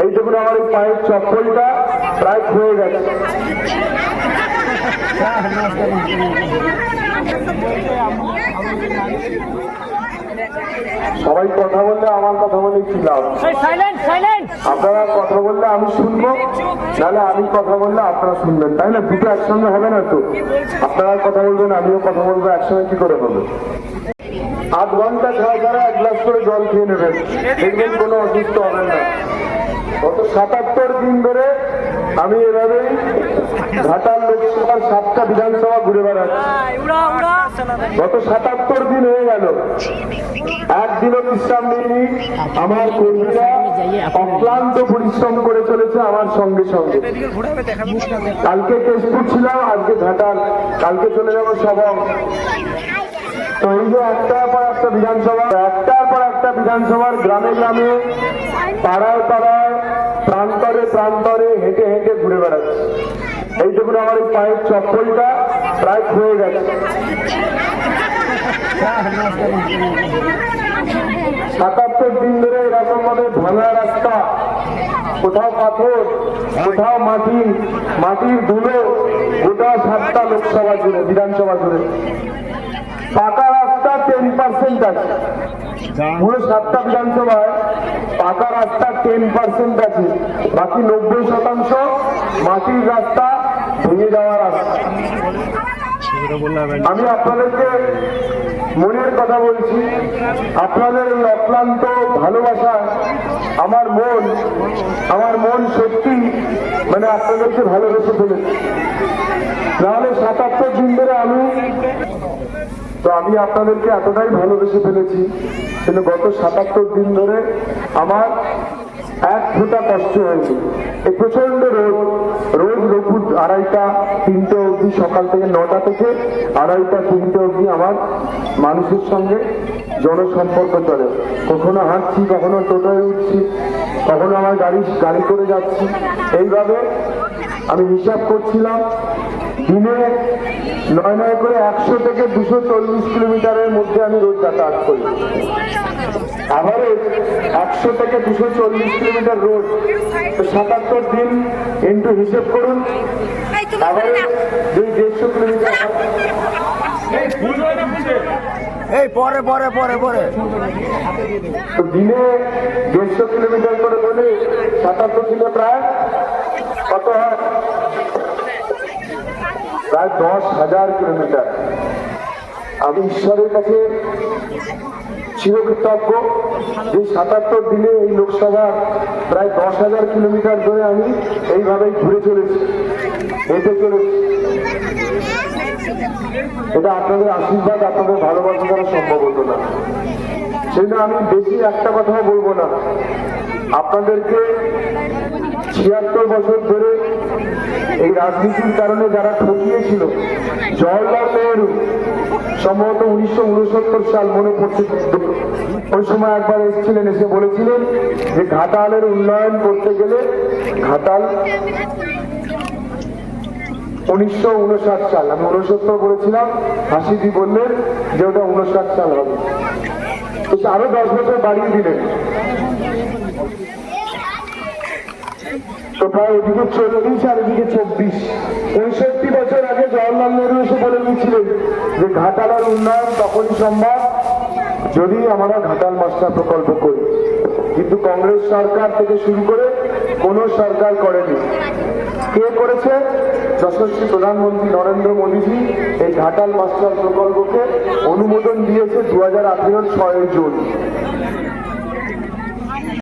এই দেখুন আমার এই পায়ের চপ্পলটা প্রায় ক্ষয়ে গেছে। সবাই কথা বললে আমার কথা বলে কি লাভ? আপনারা কথা বললে আমি শুনব নাহলে আমি কথা বললে আপনারা শুনবেন। তাই না দুটো একসঙ্গে হবে না তো? আপনারা কথা বলবেন আমিও কথা বলব একসঙ্গে কি করে হবে? আধ ঘণ্টা ছাড়া ছাড়া এক গ্লাস করে জল খেয়ে নেবেন দেখবেন কোনো অসুস্থ হবে না। গত সাতাত্তর দিন ধরে আমি এভাবেই ঘাটাল লোকসভার সাতটা বিধানসভা ঘুরে বেড়াচ্ছি। গত সাতাত্তর দিন হয়ে গেল। একদিনও বিশ্রাম নেই আমার কর্মীরা অক্লান্ত পরিশ্রম করে চলেছে আমার সঙ্গে সঙ্গে। কালকে কেশপুর ছিলাম, আজকে ঘাটাল। কালকে চলে যাব সবং। তো এই যে একটার পর একটা বিধানসভা, একটার পর একটা বিধানসভার গ্রামে গ্রামে, পাড়ায় পাড়ায় প্রান্তরে প্রান্তরে হেঁটে হেঁটে ঘুরে বেড়াচ্ছে। এই দেখুন আমার পায়ের চপ্পলটা প্রায় ক্ষয়ে গেছে। সাতাত্তর দিন ধরে এরকম ভাবে ভাঙা রাস্তা। কোথাও পাথর, কোথাও মাটি, মাটির ধুলো, গোটা সাতটা লোকসভা জুড়ে, বিধানসভা জুড়ে। পাকা রাস্তা টেন পার্সেন্ট আছে। পুরো সাতটা বিধানসভায় পাকা রাস্তা টেন পার্সেন্ট আছে। বাকি নব্বই শতাংশ মাটির রাস্তা ভেঙে যাওয়া রাস্তা। আমি আপনাদেরকে মনের কথা বলছি আপনাদের এই অক্লান্ত ভালোবাসা আমার মন আমার মন সত্যি মানে আপনাদেরকে ভালোবেসে ফেলেছে। নাহলে সাতাত্তর দিন ধরে আমি তো আমি আপনাদেরকে এতটাই ভালোবেসে ফেলেছি কিন্তু গত সাতাত্তর দিন ধরে আমার এক ফোঁটা কষ্ট হয়েছে এই প্রচণ্ড রোদ। রোজ দুপুর আড়াইটা, তিনটে অবধি, সকাল থেকে নটা থেকে আড়াইটা, তিনটে অবধি আমার মানুষের সঙ্গে জনসম্পর্ক চলে। কখনো হাঁটছি, কখনো টোটোয় উঠছি, কখনো আমার গাড়ি গাড়ি করে যাচ্ছি। এইভাবে আমি হিসাব করছিলাম দিনে নয় নয় করে একশো থেকে দুশো চল্লিশ কিলোমিটারের মধ্যে আমি রোজ যাতায়াত করি। আভারেজ একশো থেকে দুশো চল্লিশ কিলোমিটার রোড তো সাতাত্তর দিন ইন্টু হিসেব করুন। দুই দেড়শো কিলোমিটার। এই পরে পরে পরে পরে। তো দিনে দেড়শো কিলোমিটার করে বলে সাতাত্তর দিনে প্রায় কত হয়? প্রায় দশ হাজার কিলোমিটার। আমি ঈশ্বরের কাছে চিরকৃতজ্ঞ যে সাতাত্তর দিনে এই লোকসভা প্রায় দশ হাজার কিলোমিটার ধরে আমি এইভাবেই ঘুরে চলেছি। হেঁটে চলেছি। এটা আপনাদের আশীর্বাদ, আপনাদের ভালোবাসা দ্বারা সম্ভব হতো না। জন্য আমি বেশি একটা কথা বলব না। আপনাদেরকে ছিয়াত্তর বছর ধরে এই রাজনীতির কারণে যারা ঠকিয়েছিল, জওয়াহরলাল নেহরু সম্ভবত উনিশশো উনসত্তর সাল মনে পড়ছে। ওই সময় একবার এসেছিলেন, এসে বলেছিলেন যে ঘাটালের উন্নয়ন করতে গেলে ঘাটাল উনিশশো উনষাট সাল, আমি উনসত্তর বলেছিলাম হাসিদি বললেন যে ওটা উনষাট সাল হবে। আরও দশ বছর বাড়িয়ে দিলেন। প্রায় চল্লিশ, আর এদিকে চব্বিশ। পঁয়ষট্টি বছর আগে জওয়াহরলাল নেহরু এসে বলে যে, ঘাটালার উন্নয়ন তখনই সম্ভব যদি আমরা ঘাটাল মাস্টার প্রকল্প করি। কিন্তু কংগ্রেস সরকার থেকে শুরু করে কোন সরকার করেনি। কে করেছে? যশস্বী প্রধানমন্ত্রী নরেন্দ্র মোদীজি এই ঘাটাল মাস্টার প্রকল্পকে অনুমোদন দিয়েছে দু হাজার আঠেরোর ছয় জুন।